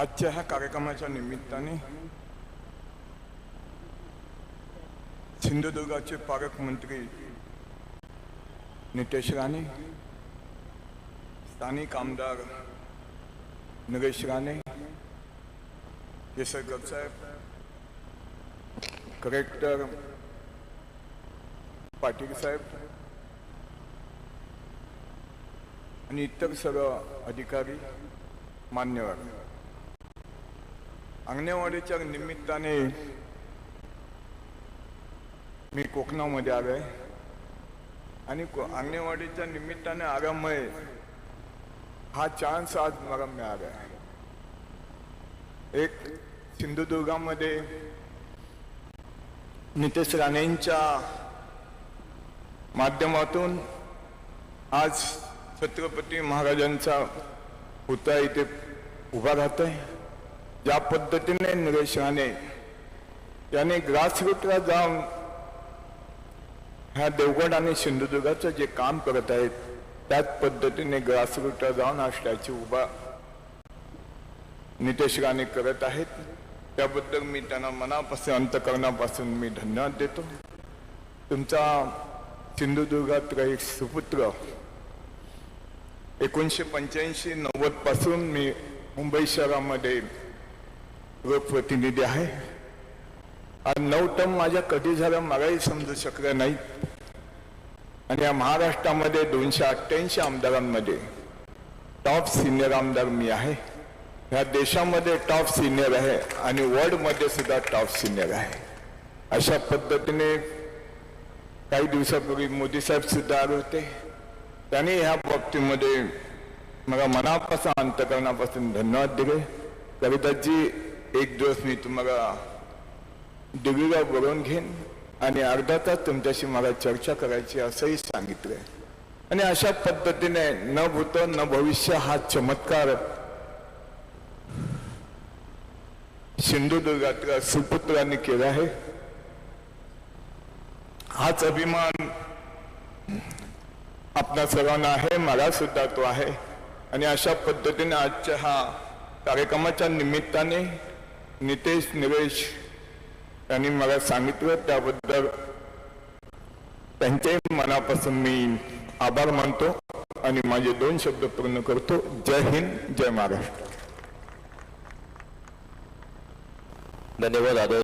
आजच्या ह्या कार्यक्रमाच्या निमित्ताने सिंधुदुर्गाचे पालकमंत्री नितेश राणे स्थानिक आमदार नरेश राणे केसरकर साहेब कलेक्टर पाटील साहेब आणि इतर सर्व अधिकारी मान्यवर. अंगणवाडीच्या निमित्ताने मी कोकणामध्ये आलो आहे आणि को- अंगणवाडीच्या निमित्ताने आल्यामुळे हा चान्स आज मला मिळाला आहे एक सिंधुदुर्गामध्ये नितेश राणेंच्या माध्यमातून आज छत्रपती महाराजांचा पुतळा इथे उभा राहतोय. ज्या पद्धतीने नरेश राणे याने ग्रासरूटला जाऊन ह्या देवगड आणि सिंधुदुर्गाचं जे काम करत आहेत त्याच पद्धतीने ग्रासरूटला जाऊन हा स्टॅच्यू उभा नितेश राणे करत आहेत. त्याबद्दल मी त्यांना मनापासून अंतकरणापासून मी धन्यवाद देतो. तुमचा सिंधुदुर्गात काही सुपुत्र एकोणीसशे पंच्याऐंशी नव्वदपासून मी मुंबई शहरामध्ये लोकप्रतिनिधी आहे. आज नऊ माझ्या कधी झालं मलाही समजू शकलं नाही आणि या महाराष्ट्रामध्ये दोनशे अठ्ठ्याऐंशी आमदारांमध्ये टॉप सिनियर आमदार मी आहे. ह्या देशामध्ये टॉप सिनियर आहे आणि वर्ल्डमध्ये सुद्धा टॉप सिनियर आहे. अशा पद्धतीने काही दिवसापूर्वी मोदी साहेब सुद्धा आले होते. त्यांनी ह्या बाबतीमध्ये मला मनापासून अंतकरणापासून धन्यवाद दिले. कविताजी एक दिवस मी तुम्हाला डिग्रीला बोलवून घेईन आणि अर्धा तास तुमच्याशी मला चर्चा करायची असंही सांगितलंय. आणि अशा पद्धतीने न भूत न भविष्य हा चमत्कार सिंधुदुर्गातल्या सुपुत्रांनी केला आहे. हाच अभिमान आपल्या सर्वांना आहे मला सुद्धा तो आहे. आणि अशा पद्धतीने आजच्या हा कार्यक्रमाच्या निमित्ताने नितेश निवेश यांनी मला सांगितलं त्याबद्दल त्यांच्याही मनापासून मी आभार मानतो आणि माझे दोन शब्द पूर्ण करतो. जय हिंद जय महाराष्ट्र. धन्यवाद आदर